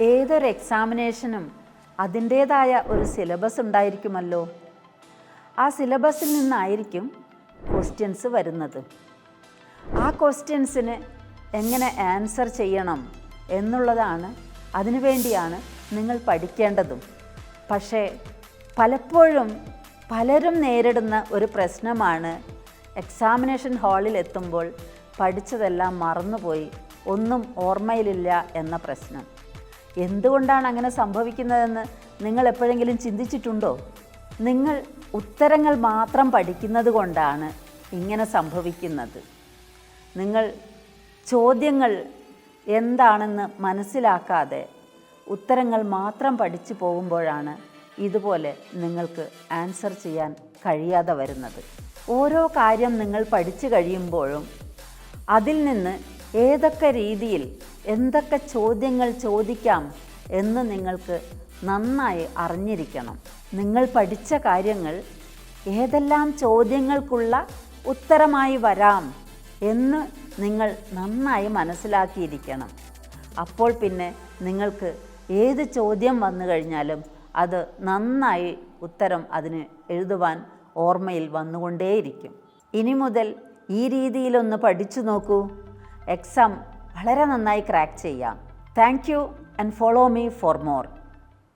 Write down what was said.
ഏതൊരു എക്സാമിനേഷനും അതിന്റേതായ ഒരു സിലബസ് ഉണ്ടായിരിക്കുമല്ലോ? ആ സിലബസിൽ നിന്നായിരിക്കും ക്വസ്റ്റ്യൻസ് വരുന്നത്. ആ ക്വസ്റ്റ്യൻസിന് എങ്ങനെ ആൻസർ ചെയ്യണം എന്നുള്ളതാണ് അതിനുവേണ്ടിയാണ് നിങ്ങൾ പഠിക്കേണ്ടതും. പക്ഷേ പലപ്പോഴും പലരും നേരിടുന്ന ഒരു പ്രശ്നമാണ് എക്സാമിനേഷൻ ഹാളിൽ എത്തുമ്പോൾ പഠിച്ചതെല്ലാം മറന്നുപോയി ഒന്നും ഓർമ്മയിലില്ല എന്ന പ്രശ്നം. എന്തുകൊണ്ടാണ് അങ്ങനെ സംഭവിക്കുന്നതെന്ന് നിങ്ങൾ എപ്പോഴെങ്കിലും ചിന്തിച്ചിട്ടുണ്ടോ? നിങ്ങൾ ഉത്തരങ്ങൾ മാത്രം പഠിക്കുന്നത് കൊണ്ടാണ് ഇങ്ങനെ സംഭവിക്കുന്നത്. നിങ്ങൾ ചോദ്യങ്ങൾ എന്താണെന്ന് മനസ്സിലാക്കാതെ ഉത്തരങ്ങൾ മാത്രം പഠിച്ചു പോകുമ്പോഴാണ് ഇതുപോലെ നിങ്ങൾക്ക് ആൻസർ ചെയ്യാൻ കഴിയാതെ വരുന്നത്. ഓരോ കാര്യം നിങ്ങൾ പഠിച്ചു കഴിയുമ്പോഴും അതിൽ നിന്ന് ഏതൊക്കെ രീതിയിൽ എന്തൊക്കെ ചോദ്യങ്ങൾ ചോദിക്കാം എന്ന് നിങ്ങൾക്ക് നന്നായി അറിഞ്ഞിരിക്കണം. നിങ്ങൾ പഠിച്ച കാര്യങ്ങൾ ഏതെല്ലാം ചോദ്യങ്ങൾക്കുള്ള ഉത്തരമായി വരാം എന്ന് നിങ്ങൾ നന്നായി മനസ്സിലാക്കിയിരിക്കണം. അപ്പോൾ പിന്നെ നിങ്ങൾക്ക് ഏത് ചോദ്യം വന്നു കഴിഞ്ഞാലും അത് നന്നായി ഉത്തരം അതിന് എഴുതുവാൻ ഓർമ്മയിൽ വന്നുകൊണ്ടേയിരിക്കും. ഇനി മുതൽ ഈ രീതിയിലൊന്ന് പഠിച്ചു നോക്കൂ. എക്സാം വളരെ നന്നായി ക്രാക്ക് ചെയ്യാം. Thank you and follow me for more